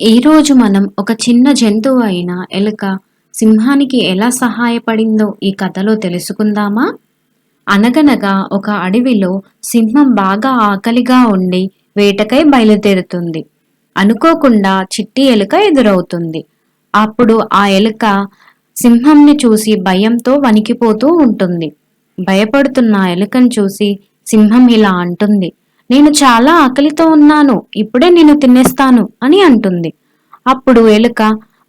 ఈరోజు మనం ఒక చిన్న జంతువు అయిన ఎలుక సింహానికి ఎలా సహాయపడిందో ఈ కథలో తెలుసుకుందామా? అనగనగా ఒక అడవిలో సింహం బాగా ఆకలిగా ఉండి వేటకై బయలుదేరుతుంది. అనుకోకుండా చిట్టి ఎలుక ఎదురవుతుంది. అప్పుడు ఆ ఎలుక సింహంని చూసి భయంతో వణికిపోతూ ఉంటుంది. భయపడుతున్న ఎలుకను చూసి సింహం ఇలా అంటుంది. నేను చాలా ఆకలితో ఉన్నాను ఇప్పుడే నేను తినేస్తాను అని అంటుంది. అప్పుడు ఎలుక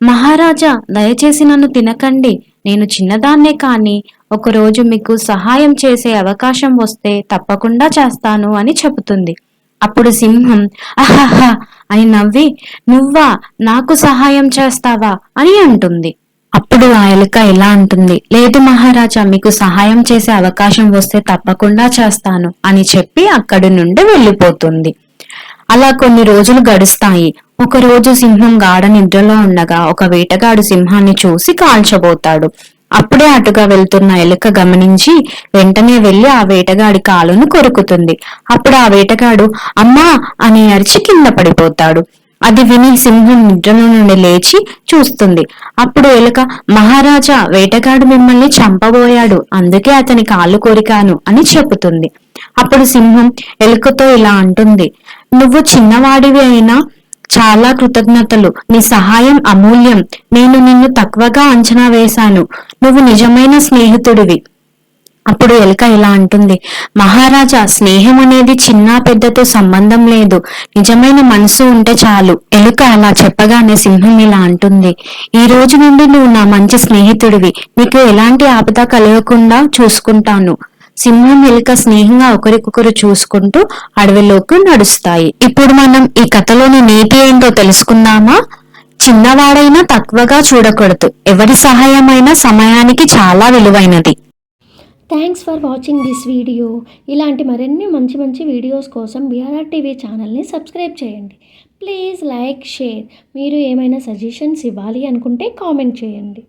మహారాజా దయచేసి నన్ను తినకండి నేను చిన్నదాన్నే కానీ ఒకరోజు మీకు సహాయం చేసే అవకాశం వస్తే తప్పకుండా చేస్తాను అని చెబుతుంది. అప్పుడు సింహం అహహ అని నవ్వి నువ్వా నాకు సహాయం చేస్తావా? అని అంటుంది. అప్పుడు ఆ ఎలుక ఇలా అంటుంది లేదు మహారాజా మీకు సహాయం చేసే అవకాశం వస్తే తప్పకుండా చేస్తాను అని చెప్పి అక్కడి నుండి వెళ్ళిపోతుంది. అలా కొన్ని రోజులు గడుస్తాయి. ఒక రోజు సింహం గాఢ నిద్రలో ఉండగా ఒక వేటగాడు సింహాన్ని చూసి కాల్చబోతాడు. అప్పుడే అటుగా వెళ్తున్న ఎలుక గమనించి వెంటనే వెళ్ళి ఆ వేటగాడి కాలును కొరుకుతుంది. అప్పుడు ఆ వేటగాడు అమ్మా అని అరిచి కింద పడిపోతాడు. అది విని సింహం నిద్రలో నుండి లేచి చూస్తుంది. అప్పుడు ఎలుక మహారాజా వేటగాడు మిమ్మల్ని చంపబోయాడు. అందుకే అతని కాళ్ళు కోరికాను అని చెబుతుంది. అప్పుడు సింహం ఎలుకతో ఇలా అంటుంది. నువ్వు చిన్నవాడివి అయినా చాలా కృతజ్ఞతలు. నీ సహాయం అమూల్యం. నేను నిన్ను తక్కువగా అంచనా వేశాను. నువ్వు నిజమైన స్నేహితుడివి. అప్పుడు ఎలుక ఇలా అంటుంది మహారాజా స్నేహం అనేది చిన్న పెద్దతో సంబంధం లేదు. నిజమైన మనసు ఉంటే చాలు. ఎలుక అలా చెప్పగానే సింహం ఇలా అంటుంది ఈ రోజు నుండి నువ్వు నా మంచి స్నేహితుడివి. నీకు ఎలాంటి ఆపద కలగకుండా చూసుకుంటాను సింహం ఎలుక స్నేహంగా ఒకరికొకరు చూసుకుంటూ అడవిలోకి నడుస్తాయి. ఇప్పుడు మనం ఈ కథలోని నీతి ఏంటో తెలుసుకుందామా? చిన్నవాడైనా తక్కువగా చూడకూడదు. ఎవరి సహాయమైనా సమయానికి చాలా విలువైనది. Thanks for watching this video ఇలాంటి మరిన్ని మంచి మంచి వీడియోస్ కోసం బీఆర్ఆర్ టీవీ ఛానల్ని సబ్స్క్రైబ్ చేయండి. ప్లీజ్ లైక్ షేర్ మీరు ఏమైనా సజెషన్స్ ఇవ్వాలి అనుకుంటే కామెంట్ చేయండి.